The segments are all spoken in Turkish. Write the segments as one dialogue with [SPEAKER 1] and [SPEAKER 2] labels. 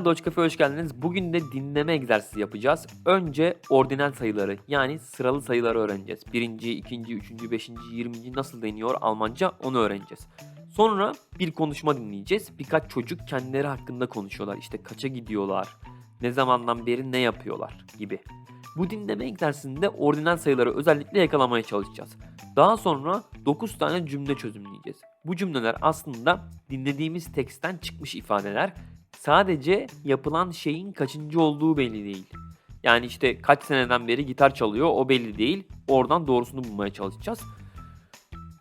[SPEAKER 1] Merhabalar Doç Cafe hoş geldiniz. Bugün de dinleme egzersizi yapacağız. Önce ordinal sayıları yani sıralı sayıları öğreneceğiz. Birinci, ikinci, üçüncü, beşinci, yirminci nasıl deniyor Almanca onu öğreneceğiz. Sonra bir konuşma dinleyeceğiz. Birkaç çocuk kendileri hakkında konuşuyorlar. İşte kaça gidiyorlar, ne zamandan beri ne yapıyorlar gibi. Bu dinleme egzersizinde ordinal sayıları özellikle yakalamaya çalışacağız. Daha sonra 9 tane cümle çözümleyeceğiz. Bu cümleler aslında dinlediğimiz teksten çıkmış ifadeler sadece yapılan şeyin kaçıncı olduğu belli değil. Yani işte kaç seneden beri gitar çalıyor o belli değil. Oradan doğrusunu bulmaya çalışacağız.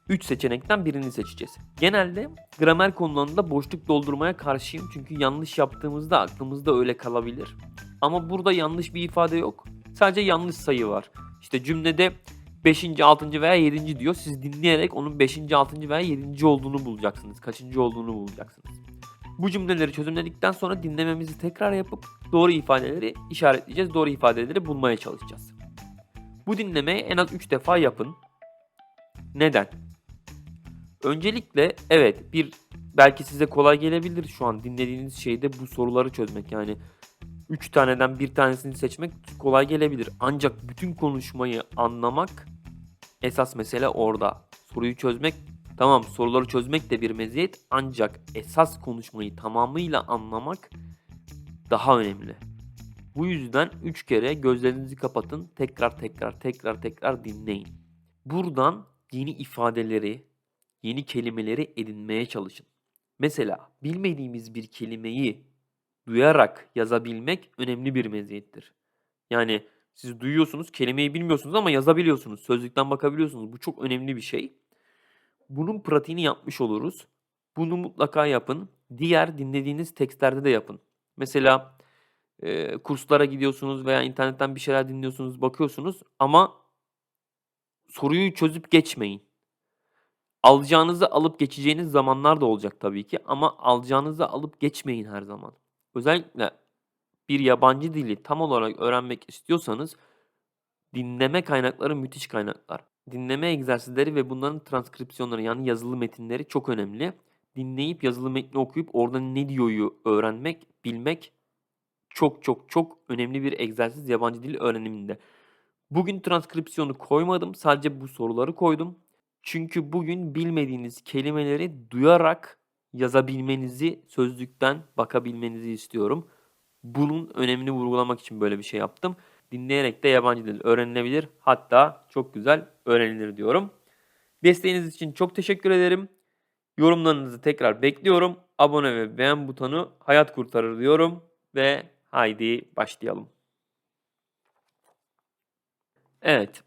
[SPEAKER 1] 3 seçenekten birini seçeceğiz. Genelde gramer konularında boşluk doldurmaya karşıyım. Çünkü yanlış yaptığımızda aklımızda öyle kalabilir. Ama burada yanlış bir ifade yok. Sadece yanlış sayı var. İşte cümlede 5. 6. veya 7. diyor. Siz dinleyerek onun 5. 6. veya 7. olduğunu bulacaksınız. Kaçıncı olduğunu bulacaksınız. Bu cümleleri çözümledikten sonra dinlememizi tekrar yapıp doğru ifadeleri işaretleyeceğiz. Doğru ifadeleri bulmaya çalışacağız. Bu dinlemeyi en az 3 defa yapın. Neden? Öncelikle evet bir belki size kolay gelebilir şu an dinlediğiniz şeyde bu soruları çözmek. Yani 3 taneden bir tanesini seçmek kolay gelebilir. Ancak bütün konuşmayı anlamak esas mesele orada. Soruyu çözmek Tamam soruları çözmek de bir meziyet ancak esas konuşmayı tamamıyla anlamak daha önemli. Bu yüzden 3 kere gözlerinizi kapatın, tekrar tekrar tekrar tekrar dinleyin. Buradan yeni ifadeleri, yeni kelimeleri edinmeye çalışın. Mesela bilmediğimiz bir kelimeyi duyarak yazabilmek önemli bir meziyettir. Yani siz duyuyorsunuz, kelimeyi bilmiyorsunuz ama yazabiliyorsunuz. Sözlükten bakabiliyorsunuz. Bu çok önemli bir şey. Bunun pratiğini yapmış oluruz. Bunu mutlaka yapın. Diğer dinlediğiniz tekstlerde de yapın. Mesela e, kurslara gidiyorsunuz veya internetten bir şeyler dinliyorsunuz, bakıyorsunuz ama soruyu çözüp geçmeyin. Alacağınızı alıp geçeceğiniz zamanlar da olacak tabii ki ama alacağınızı alıp geçmeyin her zaman. Özellikle bir yabancı dili tam olarak öğrenmek istiyorsanız dinleme kaynakları müthiş kaynaklar. Dinleme egzersizleri ve bunların transkripsiyonları yani yazılı metinleri çok önemli. Dinleyip yazılı metni okuyup orada ne diyoryu öğrenmek, bilmek çok çok çok önemli bir egzersiz yabancı dil öğreniminde. Bugün transkripsiyonu koymadım. Sadece bu soruları koydum. Çünkü bugün bilmediğiniz kelimeleri duyarak yazabilmenizi, sözlükten bakabilmenizi istiyorum. Bunun önemini vurgulamak için böyle bir şey yaptım. Dinleyerek de yabancı dil öğrenilebilir. Hatta çok güzel öğrenilir diyorum. Desteğiniz için çok teşekkür ederim. Yorumlarınızı tekrar bekliyorum. Abone ve beğen butonu hayat kurtarır diyorum. Ve haydi başlayalım. Evet.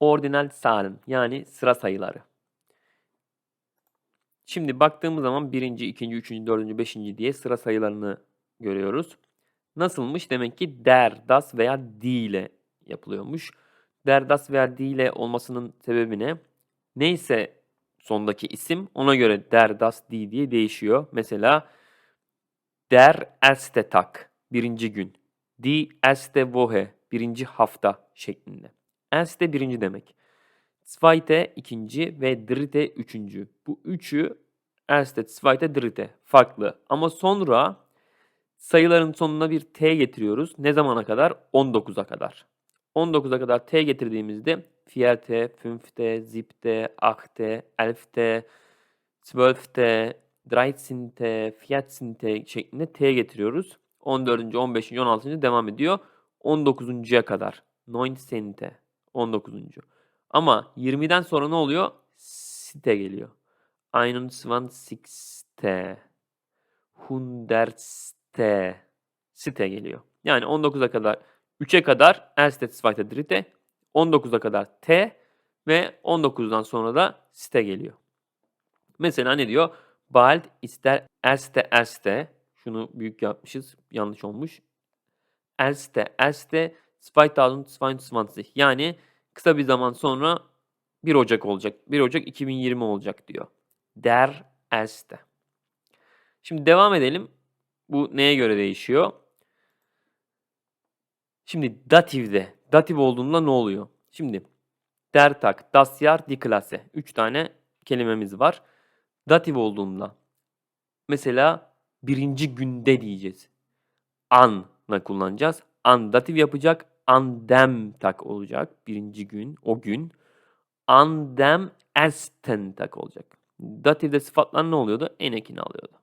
[SPEAKER 1] Ordinal Zahlen yani sıra sayıları. Şimdi baktığımız zaman birinci, ikinci, üçüncü, dördüncü, beşinci diye sıra sayılarını görüyoruz. Nasılmış? Demek ki der, das veya die ile yapılıyormuş. Der, das veya ile olmasının sebebi ne? Neyse sondaki isim ona göre der, das, die diye değişiyor. Mesela der erste Tag birinci gün. Die erste Woche birinci hafta şeklinde. Erste birinci demek. Zweite ikinci ve dritte üçüncü. Bu üçü erste, zweite, dritte farklı. Ama sonra sayıların sonuna bir t getiriyoruz. Ne zamana kadar? 19'a kadar. 19'a kadar t getirdiğimizde vierte, fünfte, siebte, achte, elfte, zwölfte, dreizehnte, vierzehnt'e şeklinde t getiriyoruz. 14. 15. 16. devam ediyor. 19.ya kadar. 19'te. 19. Ama 20'den sonra ne oluyor? Site geliyor. 21. Hundertste. Site geliyor. Yani 19'a kadar 3'e kadar erste, zweite, dritte. 19'a kadar T ve 19'dan sonra da site geliyor. Mesela ne diyor? Bald ister erste erste. Şunu büyük yapmışız. Yanlış olmuş. Erste erste 2022. Yani kısa bir zaman sonra 1 Ocak olacak. 1 Ocak 2020 olacak diyor. Der erste. Şimdi devam edelim. Bu neye göre değişiyor? Şimdi dativde, datif olduğunda ne oluyor? Şimdi der Tag, das Jahr, die Klasse. 3 tane kelimemiz var. Datif olduğunda mesela birinci günde diyeceğiz. anla kullanacağız. An datif yapacak. An dem tak olacak. Birinci gün, o gün. An dem ersten tak olacak. Datifde sıfatlar ne oluyordu? En ekini alıyordu.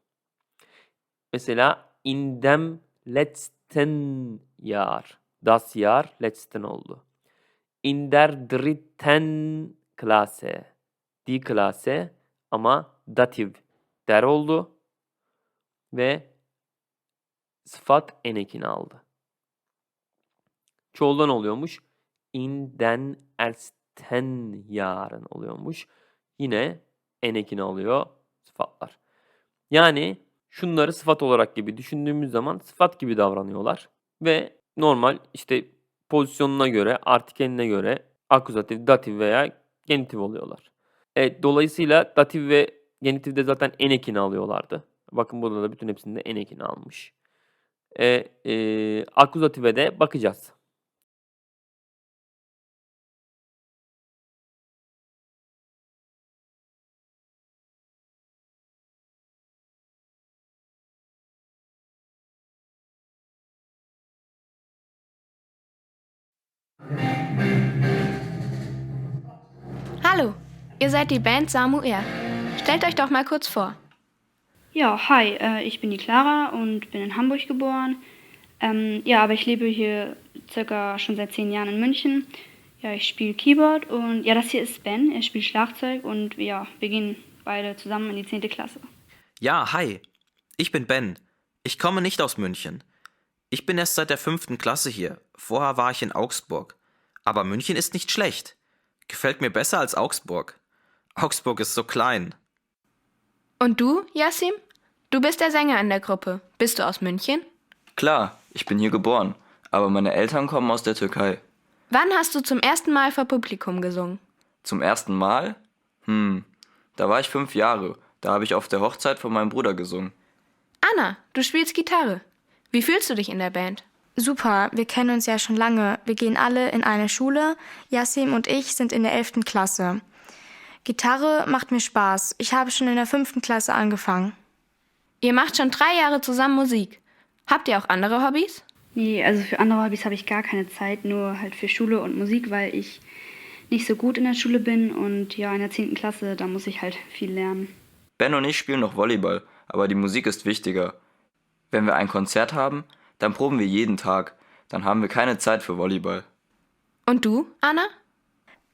[SPEAKER 1] Mesela in dem letzten Jahr. Das Jahr letzten oldu. In der dritten Klasse. Die Klasse ama datif der oldu. Ve sıfat en ekini aldı. Çoğuldan oluyormuş. In den ersten Jahren oluyormuş. Yine en ekini alıyor sıfatlar. Yani şunları sıfat olarak gibi düşündüğümüz zaman sıfat gibi davranıyorlar. Ve normal işte pozisyonuna göre, artikeline göre akuzatif, datif veya genitif oluyorlar. Evet, dolayısıyla datif ve genitifde zaten en ekini alıyorlardı. Bakın burada da bütün hepsinde en ekini almış. E, e, akuzatife de bakacağız.
[SPEAKER 2] Ihr seid die Band Samuel. Stellt euch doch mal kurz vor.
[SPEAKER 3] Ja, hi, äh, ich bin die Clara und bin in Hamburg geboren. Ähm, ja, aber ich lebe hier circa schon seit zehn Jahren in München. Ja, ich spiele Keyboard und ja, das hier ist Ben, er spielt Schlagzeug und ja, wir gehen beide zusammen in die 10. Klasse.
[SPEAKER 4] Ja, hi. Ich bin Ben. Ich komme nicht aus München. Ich bin erst seit der fünften Klasse hier. Vorher war ich in Augsburg. Aber München ist nicht schlecht. Gefällt mir besser als Augsburg. Augsburg ist so klein.
[SPEAKER 2] Und du, Yassim? Du bist der Sänger in der Gruppe. Bist du aus München?
[SPEAKER 5] Klar, ich bin hier geboren, aber meine Eltern kommen aus der Türkei.
[SPEAKER 2] Wann hast du zum ersten Mal vor Publikum gesungen?
[SPEAKER 5] Zum ersten Mal? Hm, da war ich fünf Jahre. Da habe ich auf der Hochzeit von meinem Bruder gesungen.
[SPEAKER 2] Anna, du spielst Gitarre. Wie fühlst du dich in der Band?
[SPEAKER 6] Super, wir kennen uns ja schon lange. Wir gehen alle in eine Schule. Yassim und ich sind in der 11. Klasse. Gitarre macht mir Spaß. Ich habe schon in der 5. Klasse angefangen.
[SPEAKER 2] Ihr macht schon drei Jahre zusammen Musik. Habt ihr auch andere Hobbys?
[SPEAKER 3] Nee, also für andere Hobbys habe ich gar keine Zeit, nur halt für Schule und Musik, weil ich nicht so gut in der Schule bin und ja, in der 10. Klasse, da muss ich halt viel lernen.
[SPEAKER 5] Ben und ich spielen noch Volleyball, aber die Musik ist wichtiger. Wenn wir ein Konzert haben, dann proben wir jeden Tag. Dann haben wir keine Zeit für Volleyball.
[SPEAKER 2] Und du, Anna?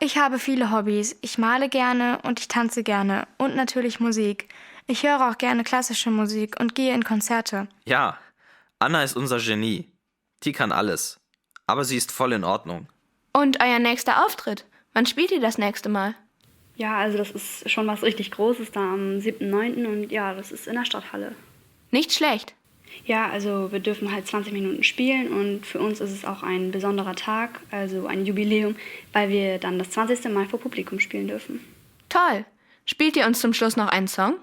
[SPEAKER 6] Ich habe viele Hobbys. Ich male gerne und ich tanze gerne. Und natürlich Musik. Ich höre auch gerne klassische Musik und gehe in Konzerte.
[SPEAKER 4] Ja, Anna ist unser Genie. Die kann alles. Aber sie ist voll in Ordnung.
[SPEAKER 2] Und euer nächster Auftritt? Wann spielt ihr das nächste Mal?
[SPEAKER 3] Ja, also das ist schon was richtig Großes da am 7.9. und ja, das ist in der Stadthalle.
[SPEAKER 2] Nicht schlecht.
[SPEAKER 3] Ja, also wir dürfen halt 20 Minuten spielen und für uns ist es auch ein besonderer Tag, also ein Jubiläum, weil wir dann das 20. Mal vor Publikum spielen dürfen.
[SPEAKER 2] Toll. Spielt ihr uns zum Schluss noch einen Song?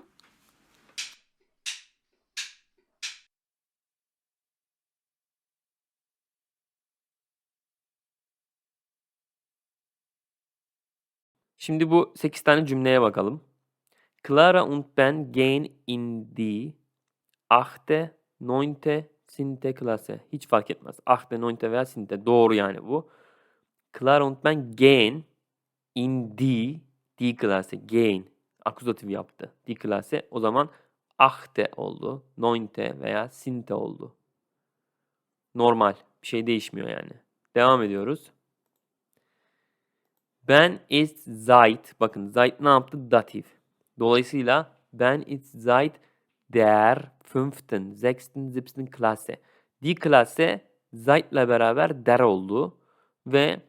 [SPEAKER 1] Şimdi bu 8 tane cümleye bakalım. Clara und Ben gehen in die achte, neunte, sinte Klasse. Hiç fark etmez. Achte, neunte veya sinte. Doğru yani bu. Clara und Ben gehen in die, die Klasse. Gehen. Akuzatif yaptı. Die Klasse. O zaman achte oldu. Neunte veya sinte oldu. Normal. Bir şey değişmiyor yani. Devam ediyoruz. Ben ist seit. Bakın seit ne yaptı? Datif. Dolayısıyla ben ist seit der fünften, sechsten, siebten Klasse. Die Klasse seit'le beraber der oldu. Ve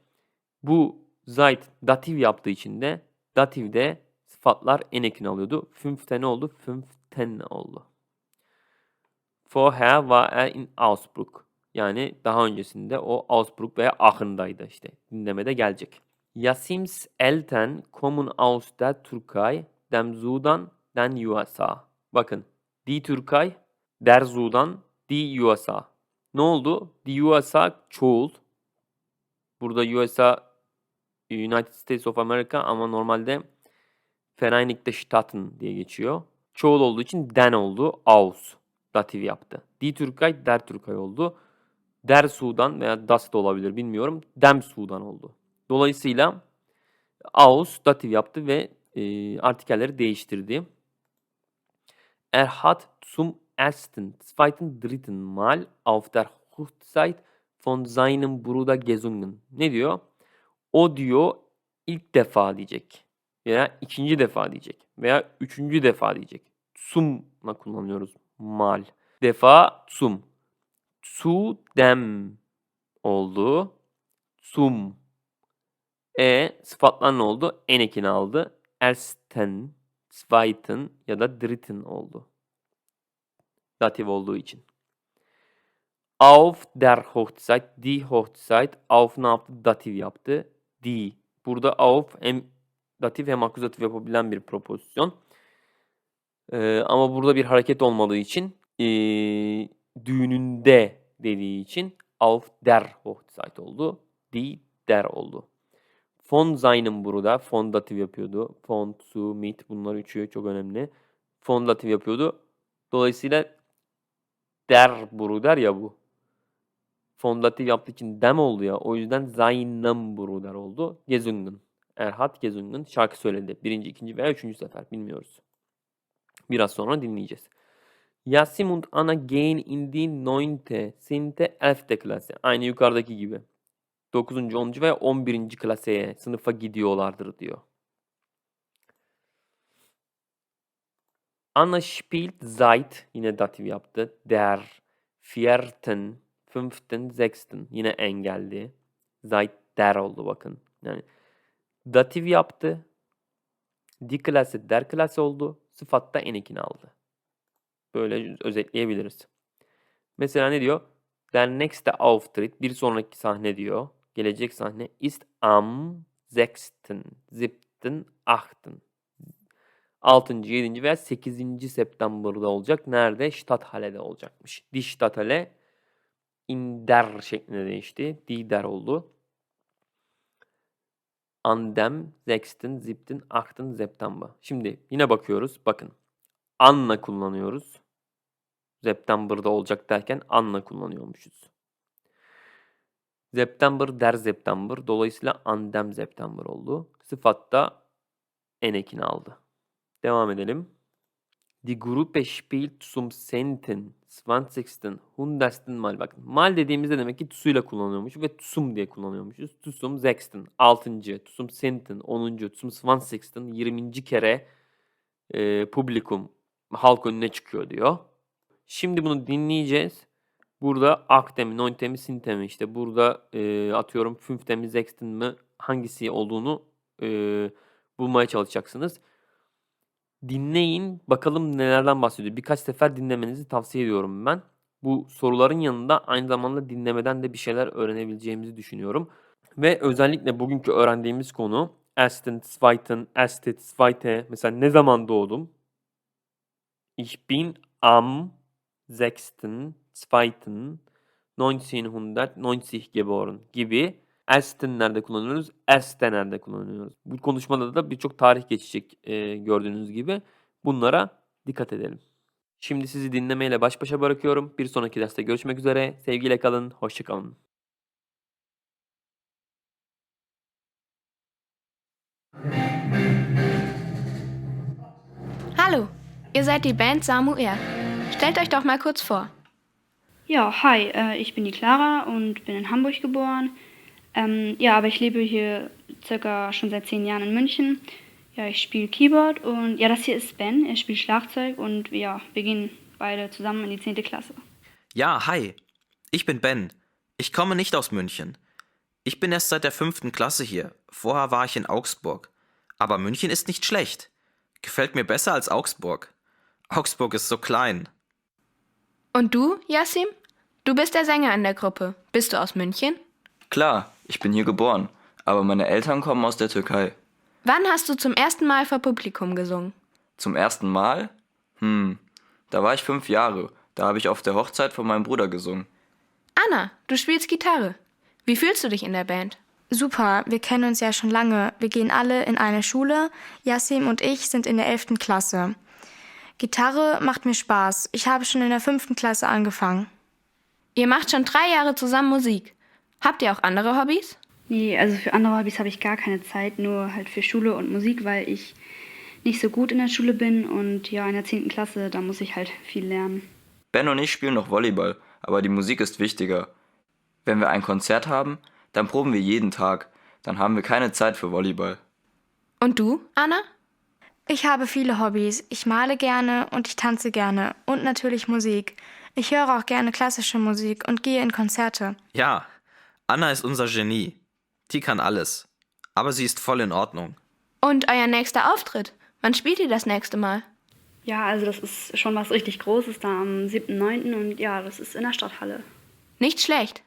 [SPEAKER 1] bu seit datif yaptığı için de datifde sıfatlar en ekini alıyordu. Fünfte ne oldu? Fünften oldu. Vorher war er in Augsburg. Yani daha öncesinde o Augsburg veya Aachen'daydı işte. Dinlemede gelecek. Yasim's Eltern kommen aus der Türkei, dem Sudan, den USA. Bakın. Die Türkei, der Sudan, die USA. Ne oldu? Die USA çoğul. Burada USA United States of America ama normalde Vereinigte Staaten diye geçiyor. Çoğul olduğu için den oldu. Aus. Datif yaptı. Die Türkei, Der Türkei oldu. Der Sudan veya Das da olabilir bilmiyorum. Dem Sudan oldu. Dolayısıyla aus datif yaptı ve e, artikelleri değiştirdi. Er hat zum ersten, zweiten, dritten Mal auf der Hochzeit von seinem Bruder gesungen. Ne diyor? O diyor ilk defa diyecek. Veya ikinci defa diyecek. Veya üçüncü defa diyecek. Sum'la kullanıyoruz. Mal. Defa sum. Su dem oldu. Sum. E sıfatlar ne oldu? En ekini aldı. Ersten, zweiten ya da dritten oldu. Datif olduğu için. Auf der Hochzeit, die Hochzeit, auf ne yaptı? Datif yaptı. Die. Burada auf hem datif hem akuzatif yapabilen bir propozisyon. Ee, ama burada bir hareket olmadığı için ee, düğününde dediği için auf der Hochzeit oldu. Die der oldu. Von seinem burada von datif yapıyordu. Von, zu, mit bunlar üçü çok önemli. Von yapıyordu. Dolayısıyla der Bruder ya bu. Fondatif yaptığı için dem oldu ya. O yüzden seinem Bruder oldu. Gesungen. Erhat Gesungen şarkı söyledi. Birinci, ikinci veya üçüncü sefer. Bilmiyoruz. Biraz sonra dinleyeceğiz. Yasim und Anna gehen in die 9. 10. 11. Klasse. Aynı yukarıdaki gibi. 9. 10. veya 11. klaseye, sınıfa gidiyorlardır diyor. Anna spielt seit yine datif yaptı. Der vierten, fünften, sechsten yine engelli. Seit der oldu bakın. Yani datif yaptı. Die Klasse der Klasse oldu. Sıfatta en ekini aldı. Böyle özetleyebiliriz. Mesela ne diyor? Der nächste Auftritt bir sonraki sahne diyor. Gelecek sahne ist am 6. 7. 8. 6. 7. veya 8. September'da olacak. Nerede? Stadthalle'de olacakmış. Die Stadthalle in der şeklinde değişti. Die der oldu. An dem 6. 7. 8. September. Şimdi yine bakıyoruz. Bakın. Anla kullanıyoruz. September'da olacak derken anla kullanıyormuşuz. September der September. Dolayısıyla andem September oldu. Sıfatta en ekini aldı. Devam edelim. Die Gruppe spielt zum 10. 20. 100. Mal. Bakın mal dediğimizde demek ki tusuyla kullanıyormuş ve tusum diye kullanıyormuşuz. Tusum 6. 6. Tusum 10. 10. Tusum 20. 20. kere e, publikum halk önüne çıkıyor diyor. Şimdi bunu dinleyeceğiz. Burada aktemi, nointemi, sintemi işte burada e, atıyorum fünftemi, sextin hangisi olduğunu e, bulmaya çalışacaksınız. Dinleyin bakalım nelerden bahsediyor. Birkaç sefer dinlemenizi tavsiye ediyorum ben. Bu soruların yanında aynı zamanda dinlemeden de bir şeyler öğrenebileceğimizi düşünüyorum. Ve özellikle bugünkü öğrendiğimiz konu Ersten, Zweiten, Erste, Zweite. Mesela ne zaman doğdum? Ich bin am 6. 2. 1990 geboren gibi Ersten nerede kullanıyoruz? Erste nerede kullanıyoruz? Bu konuşmada da birçok tarih geçecek e, gördüğünüz gibi. Bunlara dikkat edelim. Şimdi sizi dinlemeyle baş başa bırakıyorum. Bir sonraki derste görüşmek üzere. Sevgiyle kalın, hoşça kalın.
[SPEAKER 2] Hallo, ihr seid die Band Samuel. Stellt euch doch mal kurz vor.
[SPEAKER 3] Ja, hi, äh, ich bin die Clara und bin in Hamburg geboren. Ähm, ja, aber ich lebe hier circa schon seit zehn Jahren in München. Ja, ich spiele Keyboard und ja, das hier ist Ben, er spielt Schlagzeug und ja, wir gehen beide zusammen in die 10. Klasse.
[SPEAKER 4] Ja, hi. Ich bin Ben. Ich komme nicht aus München. Ich bin erst seit der fünften Klasse hier. Vorher war ich in Augsburg. Aber München ist nicht schlecht. Gefällt mir besser als Augsburg. Augsburg ist so klein.
[SPEAKER 2] Und du, Yassim? Du bist der Sänger in der Gruppe. Bist du aus München?
[SPEAKER 5] Klar, ich bin hier geboren, aber meine Eltern kommen aus der Türkei.
[SPEAKER 2] Wann hast du zum ersten Mal vor Publikum gesungen?
[SPEAKER 5] Zum ersten Mal? Hm, da war ich fünf Jahre. Da habe ich auf der Hochzeit von meinem Bruder gesungen.
[SPEAKER 2] Anna, du spielst Gitarre. Wie fühlst du dich in der Band?
[SPEAKER 6] Super, wir kennen uns ja schon lange. Wir gehen alle in eine Schule. Yassim und ich sind in der 11. Klasse. Gitarre macht mir Spaß. Ich habe schon in der fünften Klasse angefangen.
[SPEAKER 2] Ihr macht schon drei Jahre zusammen Musik. Habt ihr auch andere Hobbys?
[SPEAKER 3] Nee, also für andere Hobbys habe ich gar keine Zeit, nur halt für Schule und Musik, weil ich nicht so gut in der Schule bin und ja, in der 10. Klasse, da muss ich halt viel lernen.
[SPEAKER 5] Ben und ich spielen noch Volleyball, aber die Musik ist wichtiger. Wenn wir ein Konzert haben, dann proben wir jeden Tag. Dann haben wir keine Zeit für Volleyball.
[SPEAKER 2] Und du, Anna?
[SPEAKER 6] Ich habe viele Hobbys. Ich male gerne und ich tanze gerne. Und natürlich Musik. Ich höre auch gerne klassische Musik und gehe in Konzerte.
[SPEAKER 4] Ja, Anna ist unser Genie. Die kann alles. Aber sie ist voll in Ordnung.
[SPEAKER 2] Und euer nächster Auftritt? Wann spielt ihr das nächste Mal?
[SPEAKER 3] Ja, also das ist schon was richtig Großes da am 7.9. und ja, das ist in der Stadthalle.
[SPEAKER 2] Nicht schlecht.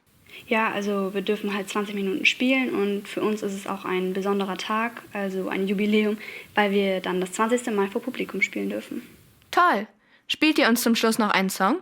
[SPEAKER 3] Ja, also wir dürfen halt 20 Minuten spielen und für uns ist es auch ein besonderer Tag, also ein Jubiläum, weil wir dann das 20. Mal vor Publikum spielen dürfen.
[SPEAKER 2] Toll. Spielt ihr uns zum Schluss noch einen Song?